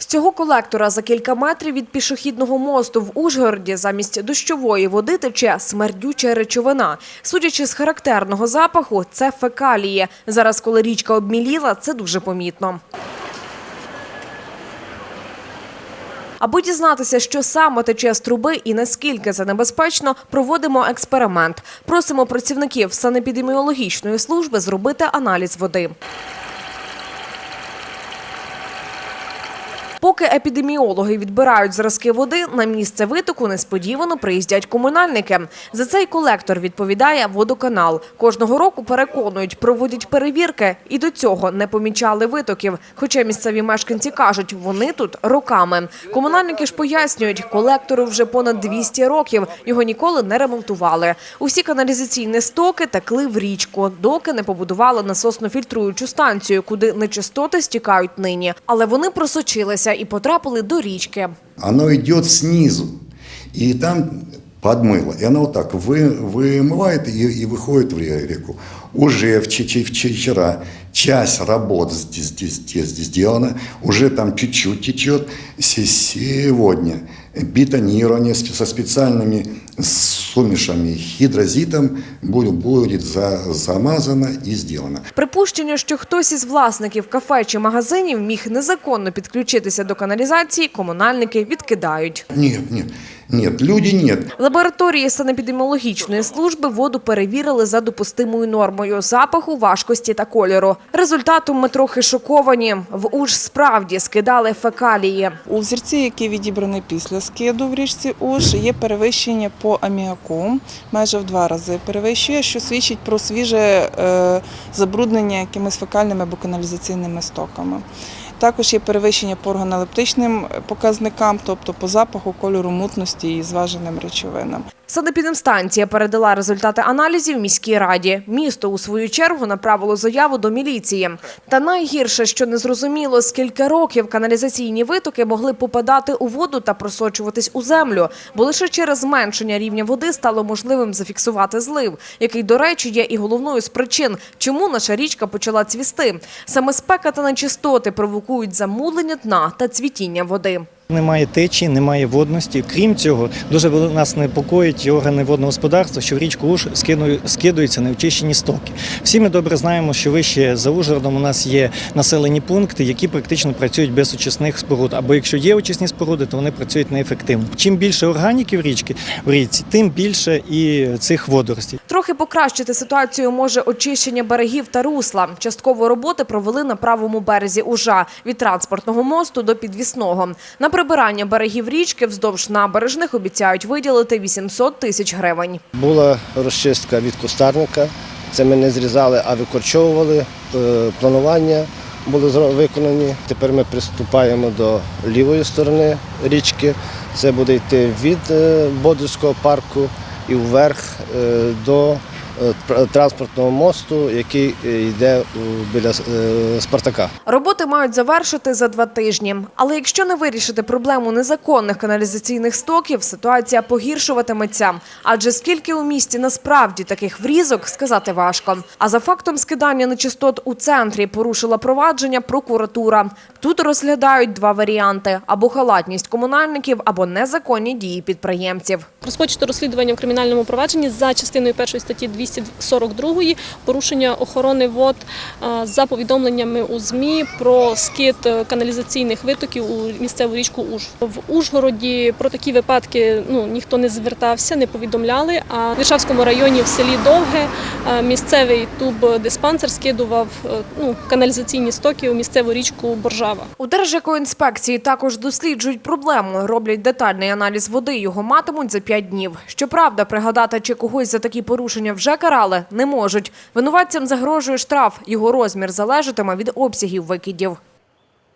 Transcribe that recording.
З цього колектора за кілька метрів від пішохідного мосту в Ужгороді замість дощової води тече смердюча речовина. Судячи з характерного запаху, це фекалії. Зараз, коли річка обміліла, це дуже помітно. Аби дізнатися, що саме тече з труби і наскільки це небезпечно, проводимо експеримент. Просимо працівників санепідеміологічної служби зробити аналіз води. Поки епідеміологи відбирають зразки води, на місце витоку несподівано приїздять комунальники. За цей колектор відповідає водоканал. Кожного року переконують, проводять перевірки і до цього не помічали витоків. Хоча місцеві мешканці кажуть, вони тут роками. Комунальники ж пояснюють, колектору вже понад 200 років. Його ніколи не ремонтували. Усі каналізаційні стоки текли в річку, доки не побудували насосно-фільтруючу станцію, куди нечистоти стікають нині. Але вони просочилися і потрапили до річки. оно идет снизу, и там подмыло. И оно вот так вы, вымывает и, и выходит в ре- реку. Уже в, че- че- че- вчера часть работ здесь, здесь, здесь сделана, уже там чуть-чуть течет. Се- Сегодня бетонирование с- со специальными сумешами хидрозитом будет, будет за- замазано и сделано. Припущення, що хтось із власників кафе чи магазинів міг незаконно підключитися до каналізації, комунальники відкидають. Нет, нет, нет, люди нет. В лабораторії санепідеміологічної служби воду перевірили за допустимою нормою запаху, важкості та кольору. Результатом ми трохи шоковані. В уж справді скидали фекалії. У взірці, який відібраний після скиду в річці Уж, є перевищення по аміаку, майже в два рази перевищує, що свідчить про свіже е, забруднення якимись фекальними або каналізаційними стоками. Також є перевищення по органолептичним показникам, тобто по запаху, кольору, мутності і зваженим речовинам. Санепідемстанція передала результати аналізів міській раді. Місто у свою чергу направило заяву до міліції. Та найгірше, що незрозуміло, скільки років каналізаційні витоки могли попадати у воду та просочуватись у землю, бо лише через зменшення рівня води стало можливим зафіксувати злив, який, до речі, є і головною з причин, чому наша річка почала цвісти. Саме спека та нечистоти провокують замулення дна та цвітіння води. Немає течії, немає водності. Крім цього, дуже нас непокоїть органи водного господарства, що в річку Уж скидують- скидуються неочищені стоки. Всі ми добре знаємо, що вище за Ужгородом у нас є населені пункти, які практично працюють без очисних споруд. Або якщо є очисні споруди, то вони працюють неефективно. Чим більше органіки в річці в річці, тим більше і цих водоростей. Трохи покращити ситуацію може очищення берегів та русла. Частково роботи провели на правому березі Ужа від транспортного мосту до підвісного. На прибирання берегів річки вздовж набережних обіцяють виділити 800 тисяч гривень. Була розчистка від кустарника. Це ми не зрізали, а викорчовували. Е, Планування були виконані. Тепер ми приступаємо до лівої сторони річки. Це буде йти від е, Бодрівського парку і вверх е, до транспортного мосту, який е, йде е, біля е, Спартака. Роботи мають завершити за два тижні. Але якщо не вирішити проблему незаконних каналізаційних стоків, ситуація погіршуватиметься. Адже скільки у місті насправді таких врізок, сказати важко. А за фактом скидання нечистот у центрі порушила провадження прокуратура. Тут розглядають два варіанти: або халатність комунальників, або незаконні дії підприємців. Розпочато розслідування в кримінальному провадженні за частиною першої статті 242 порушення охорони вод е, за повідомленнями у ЗМІ про скид е, каналізаційних витоків у місцеву річку Уж. В Ужгороді про такі випадки ну, ніхто не звертався, не повідомляли. А в Віршавському районі в селі Довге е, місцевий туб-диспансер скидував ну, каналізаційні стоки у місцеву річку Боржава. У Держекоінспекції також досліджують проблему, роблять детальний аналіз води. Його матимуть за п'ять днів. Щоправда, пригадати, чи когось за такі порушення вже карали, не можуть. Винуватцям загрожує штраф. Його розмір залежатиме від обсягів викидів.